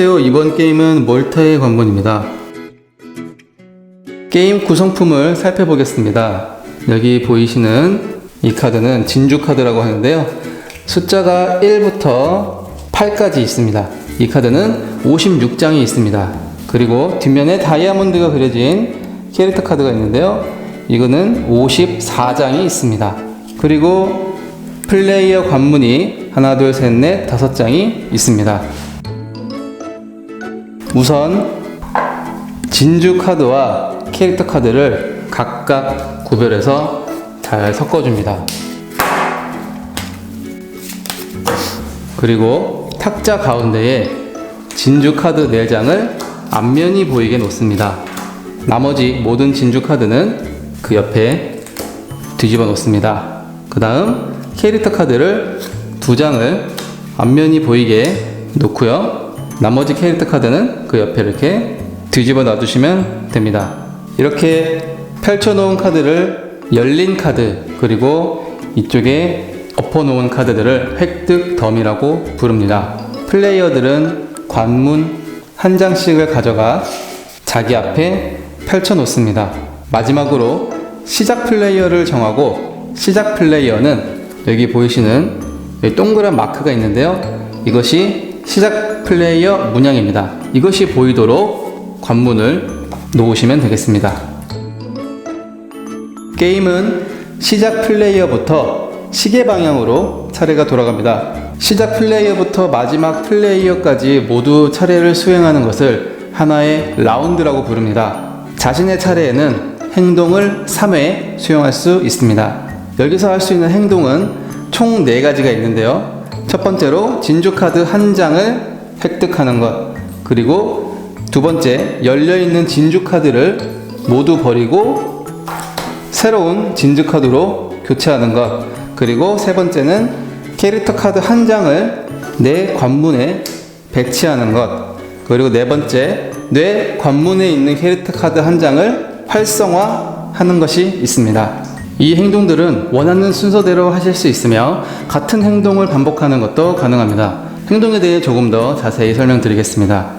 안녕하세요. 이번 게임은 몰타의 관문입니다. 게임 구성품을 살펴보겠습니다. 여기 보이시는 이 카드는 진주 카드라고 하는데요. 숫자가 1부터 8까지 있습니다. 이 카드는 56장이 있습니다. 그리고 뒷면에 다이아몬드가 그려진 캐릭터 카드가 있는데요. 이거는 54장이 있습니다. 그리고 플레이어 관문이 하나, 둘, 셋, 넷, 다섯 장이 있습니다. 우선 진주 카드와 캐릭터 카드를 각각 구별해서 잘 섞어줍니다. 그리고 탁자 가운데에 진주 카드 4장을 앞면이 보이게 놓습니다. 나머지 모든 진주 카드는 그 옆에 뒤집어 놓습니다. 그 다음 캐릭터 카드를 두 장을 앞면이 보이게 놓고요. 나머지 캐릭터 카드는 그 옆에 이렇게 뒤집어 놔두시면 됩니다. 이렇게 펼쳐놓은 카드를 열린 카드 그리고 이쪽에 엎어놓은 카드들을 획득 덤이라고 부릅니다. 플레이어들은 관문 한 장씩을 가져가 자기 앞에 펼쳐 놓습니다. 마지막으로 시작 플레이어를 정하고 시작 플레이어는 여기 보이시는 동그란 마크가 있는데요. 이것이 시작 플레이어 문양입니다. 이것이 보이도록 관문을 놓으시면 되겠습니다. 게임은 시작 플레이어부터 시계 방향으로 차례가 돌아갑니다. 시작 플레이어부터 마지막 플레이어까지 모두 차례를 수행하는 것을 하나의 라운드라고 부릅니다. 자신의 차례에는 행동을 3회 수행할 수 있습니다. 여기서 할 수 있는 행동은 총 4가지가 있는데요. 첫 번째로 진주 카드 한 장을 획득하는 것. 그리고 두 번째, 열려 있는 진주 카드를 모두 버리고 새로운 진주 카드로 교체하는 것. 그리고 세 번째는 캐릭터 카드 한 장을 내 관문에 배치하는 것. 그리고 네 번째, 뇌 관문에 있는 캐릭터 카드 한 장을 활성화하는 것이 있습니다. 이 행동들은 원하는 순서대로 하실 수 있으며 같은 행동을 반복하는 것도 가능합니다. 행동에 대해 조금 더 자세히 설명드리겠습니다.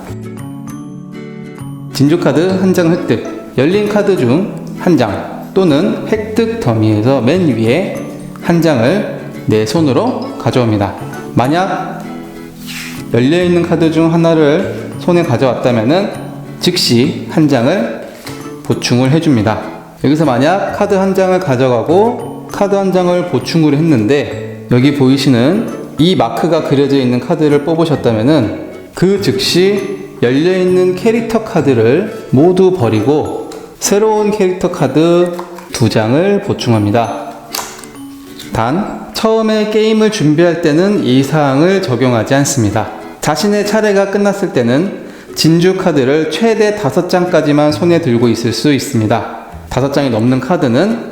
진주 카드 한 장 획득, 열린 카드 중 한 장 또는 획득 더미에서 맨 위에 한 장을 내 손으로 가져옵니다. 만약 열려 있는 카드 중 하나를 손에 가져왔다면은 즉시 한 장을 보충을 해줍니다. 여기서 만약 카드 한 장을 가져가고 카드 한 장을 보충을 했는데 여기 보이시는 이 마크가 그려져 있는 카드를 뽑으셨다면은 그 즉시 열려 있는 캐릭터 카드를 모두 버리고 새로운 캐릭터 카드 두 장을 보충합니다. 단, 처음에 게임을 준비할 때는 이 사항을 적용하지 않습니다. 자신의 차례가 끝났을 때는 진주 카드를 최대 5장까지만 손에 들고 있을 수 있습니다. 5장이 넘는 카드는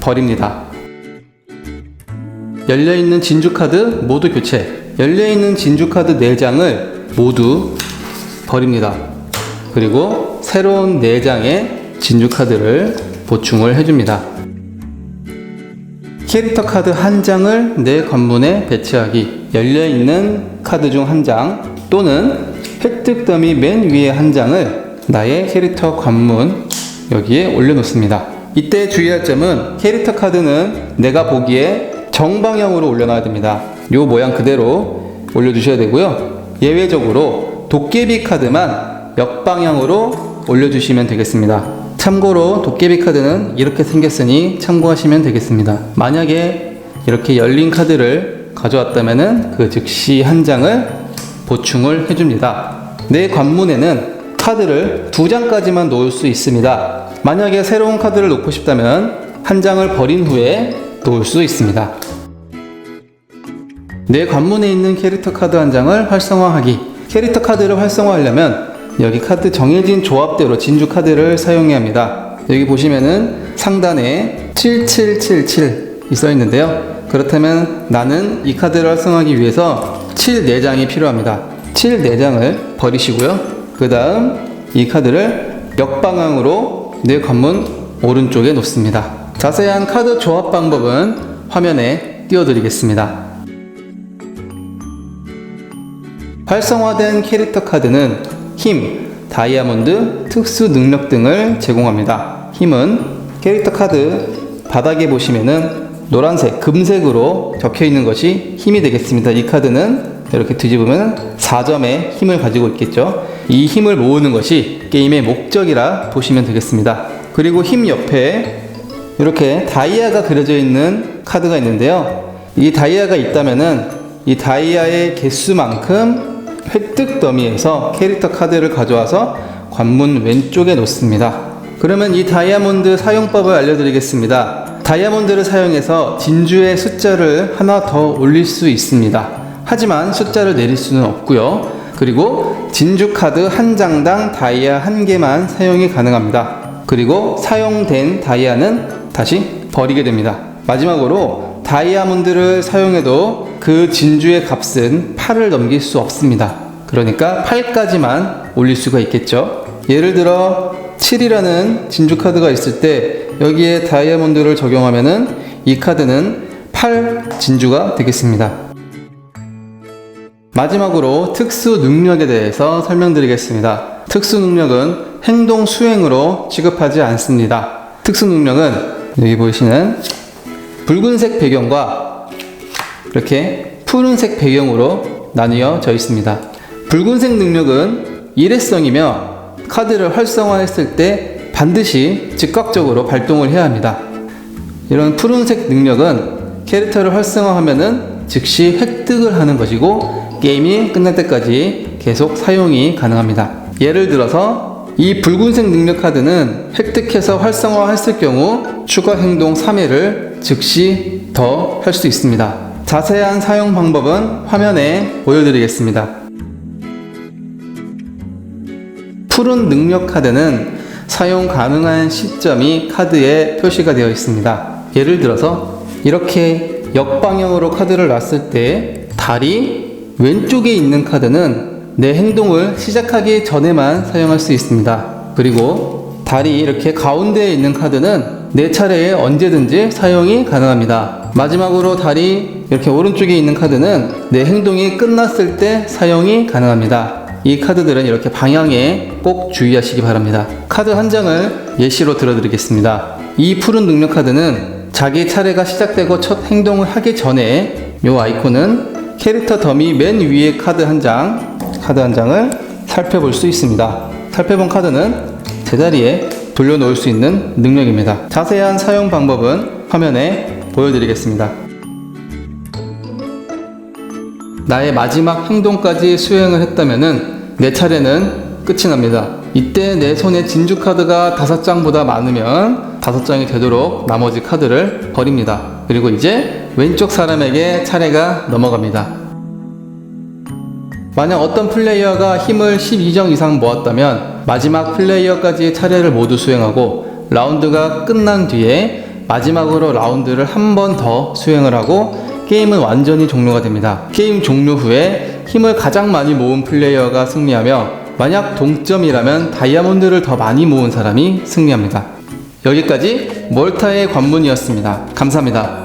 버립니다. 열려있는 진주 카드 모두 교체. 열려있는 진주 카드 4장을 모두 버립니다. 그리고 새로운 4장의 진주 카드를 보충을 해줍니다. 캐릭터 카드 한 장을 내 관문에 배치하기. 열려있는 카드 중 한 장 또는 획득 더미 맨 위에 한 장을 나의 캐릭터 관문 여기에 올려놓습니다. 이때 주의할 점은 캐릭터 카드는 내가 보기에 정방향으로 올려놔야 됩니다. 요 모양 그대로 올려주셔야 되고요. 예외적으로 도깨비 카드만 역방향으로 올려주시면 되겠습니다. 참고로 도깨비 카드는 이렇게 생겼으니 참고하시면 되겠습니다. 만약에 이렇게 열린 카드를 가져왔다면 그 즉시 한 장을 보충을 해줍니다. 내 관문에는 카드를 두 장까지만 놓을 수 있습니다. 만약에 새로운 카드를 놓고 싶다면 한 장을 버린 후에 놓을 수 있습니다. 내 관문에 있는 캐릭터 카드 한 장을 활성화하기. 캐릭터 카드를 활성화하려면 여기 카드 정해진 조합대로 진주 카드를 사용해야 합니다. 여기 보시면은 상단에 7777이 써 있는데요. 그렇다면 나는 이 카드를 활성화하기 위해서 7 4장이 필요합니다. 7 4장을 버리시고요. 그 다음 이 카드를 역방향으로 내 관문 오른쪽에 놓습니다. 자세한 카드 조합 방법은 화면에 띄워드리겠습니다. 활성화된 캐릭터 카드는 힘, 다이아몬드, 특수 능력 등을 제공합니다. 힘은 캐릭터 카드 바닥에 보시면은 노란색, 금색으로 적혀 있는 것이 힘이 되겠습니다. 이 카드는 이렇게 뒤집으면 4점의 힘을 가지고 있겠죠. 이 힘을 모으는 것이 게임의 목적이라 보시면 되겠습니다. 그리고 힘 옆에 이렇게 다이아가 그려져 있는 카드가 있는데요. 이 다이아가 있다면은 이 다이아의 개수만큼 획득 더미에서 캐릭터 카드를 가져와서 관문 왼쪽에 놓습니다. 그러면 이 다이아몬드 사용법을 알려드리겠습니다. 다이아몬드를 사용해서 진주의 숫자를 하나 더 올릴 수 있습니다. 하지만 숫자를 내릴 수는 없고요. 그리고 진주 카드 한 장당 다이아 한 개만 사용이 가능합니다. 그리고 사용된 다이아는 다시 버리게 됩니다. 마지막으로 다이아몬드를 사용해도 그 진주의 값은 8을 넘길 수 없습니다. 그러니까 8까지만 올릴 수가 있겠죠. 예를 들어 7이라는 진주 카드가 있을 때 여기에 다이아몬드를 적용하면은 이 카드는 8 진주가 되겠습니다. 마지막으로 특수 능력에 대해서 설명드리겠습니다. 특수 능력은 행동 수행으로 취급하지 않습니다. 특수 능력은 여기 보이시는 붉은색 배경과 이렇게 푸른색 배경으로 나뉘어져 있습니다. 붉은색 능력은 일회성이며 카드를 활성화했을 때 반드시 즉각적으로 발동을 해야 합니다. 이런 푸른색 능력은 캐릭터를 활성화하면은 즉시 획득을 하는 것이고 게임이 끝날 때까지 계속 사용이 가능합니다. 예를 들어서 이 붉은색 능력 카드는 획득해서 활성화했을 경우 추가 행동 3회를 즉시 더 할 수 있습니다. 자세한 사용 방법은 화면에 보여드리겠습니다. 푸른 능력 카드는 사용 가능한 시점이 카드에 표시가 되어 있습니다. 예를 들어서 이렇게 역방향으로 카드를 놨을 때 달이 왼쪽에 있는 카드는 내 행동을 시작하기 전에만 사용할 수 있습니다. 그리고 달이 이렇게 가운데에 있는 카드는 내 차례에 언제든지 사용이 가능합니다. 마지막으로 달이 이렇게 오른쪽에 있는 카드는 내 행동이 끝났을 때 사용이 가능합니다. 이 카드들은 이렇게 방향에 꼭 주의하시기 바랍니다. 카드 한 장을 예시로 들어드리겠습니다. 이 푸른 능력 카드는 자기 차례가 시작되고 첫 행동을 하기 전에 이 아이콘은 캐릭터 더미 맨 위에 카드 한 장, 카드 한 장을 살펴볼 수 있습니다. 살펴본 카드는 제자리에 돌려놓을 수 있는 능력입니다. 자세한 사용 방법은 화면에 보여드리겠습니다. 나의 마지막 행동까지 수행을 했다면은 내 차례는 끝이 납니다. 이때 내 손에 진주 카드가 다섯 장보다 많으면 다섯 장이 되도록 나머지 카드를 버립니다. 그리고 이제 왼쪽 사람에게 차례가 넘어갑니다. 만약 어떤 플레이어가 힘을 12정 이상 모았다면 마지막 플레이어까지 차례를 모두 수행하고 라운드가 끝난 뒤에 마지막으로 라운드를 한 번 더 수행을 하고 게임은 완전히 종료가 됩니다. 게임 종료 후에 힘을 가장 많이 모은 플레이어가 승리하며 만약 동점이라면 다이아몬드를 더 많이 모은 사람이 승리합니다. 여기까지 몰타의 관문이었습니다. 감사합니다.